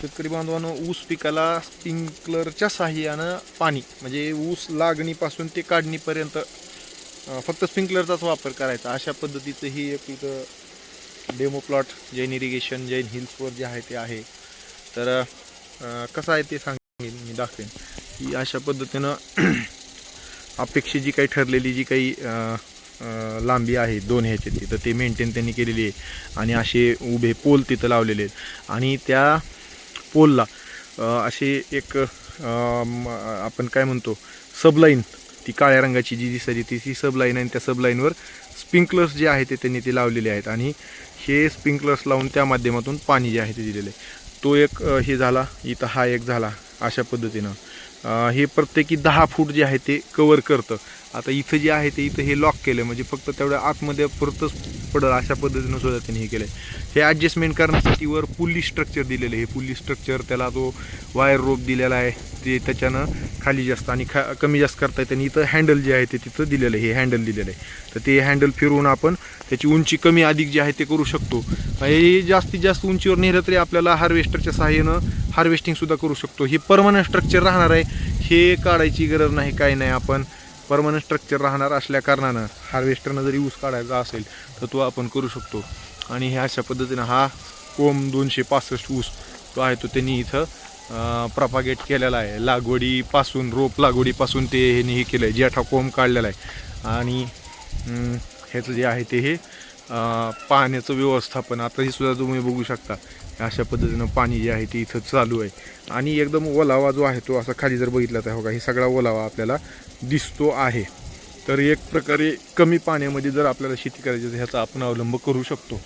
शेतकरी बांधवांनो ऊस पिकाला स्प्रिंकलरच्या साहाय्यानं पाणी म्हणजे ऊस लागणीपासून ते काढणीपर्यंत फक्त स्प्रिंकलरचाच वापर करायचा. अशा पद्धतीचं ही एक इथं demo plot Jain Irrigation Jain हिल्सवर जे आहे ते आहे. तर कसं आहे ते सांगेन मी दाखवेन. की अशा पद्धतीनं अपेक्षित जी काही ठरलेली जी काही लांबी आहे दोन ह्याची तर ते मेंटेन त्यांनी केलेली आहे. आणि असे उभे पोल तिथं लावलेले आहेत. आणि त्या पोलला. अशी एक म- आपण काय म्हणतो सबलाईन ती काळ्या रंगाची जी दिसायची ती ती सबलाईन आणि त्या सबलाईनवर स्प्रिंकलर्स जे आहे ते त्यांनी ते लावलेले आहेत. आणि हे स्प्रिंकलर्स लावून त्या माध्यमातून पाणी जे आहे ते दिलेलं आहे. तो एक हे झाला इथं हा एक झाला अशा पद्धतीनं. हे प्रत्येकी दहा फूट जे आहे ते कवर करतं. आता इथं जे आहे ते इथं हे लॉक केलं म्हणजे फक्त तेवढ्या आतमध्ये पुरतच पडल अशा पद्धतीनं सुद्धा त्यांनी हे केलं हे ॲडजस्टमेंट करण्यासाठी वर पुल्ली स्ट्रक्चर दिलेलं आहे. हे पुल्ली स्ट्रक्चर त्याला तो वायर रोप दिलेला आहे. ते त्याच्यानं खाली जास्त आणि खा कमी जास्त करता येतं आणि इथं हँडल जे आहे ते तिथं दिलेलं आहे. हे हँडल दिलेलं आहे. तर ते हँडल फिरवून आपण त्याची उंची कमी अधिक जी आहे ते करू शकतो. हे जास्तीत जास्त उंचीवर नेलं तरी आपल्याला हार्वेस्टरच्या सहाय्यानं हार्वेस्टिंगसुद्धा करू शकतो. हे परमनंट स्ट्रक्चर राहणार आहे. हे काढायची गरज नाही. काय नाही. आपण परमनंट स्ट्रक्चर राहणार असल्या कारणानं हार्वेस्टरनं जरी ऊस काढायचा असेल तर तो आपण करू शकतो. आणि ह्या अशा पद्धतीनं हा कोम दोनशे पासष्ट ऊस तो आहे तो त्यांनी इथं प्रपागेट केलेला आहे. लागवडीपासून रोप लागवडीपासून ते ह्याने हे केलं आहे जेठा कोंब काढलेला आहे. आणि ह्याचं जे आहे ते हे पाण्याचं व्यवस्थापन आता हे सुद्धा तुम्ही बघू शकता. अशा पद्धतीनं पाणी जे आहे ते इथं चालू आहे. आणि एकदम ओलावा जो आहे तो असा खाली जर बघितला तर हो का हे सगळा ओलावा आपल्याला दिसतो आहे. तर एक प्रकारे कमी पाण्यामध्ये जर आपल्याला शेती करायची तर ह्याचा आपण अवलंब करू शकतो.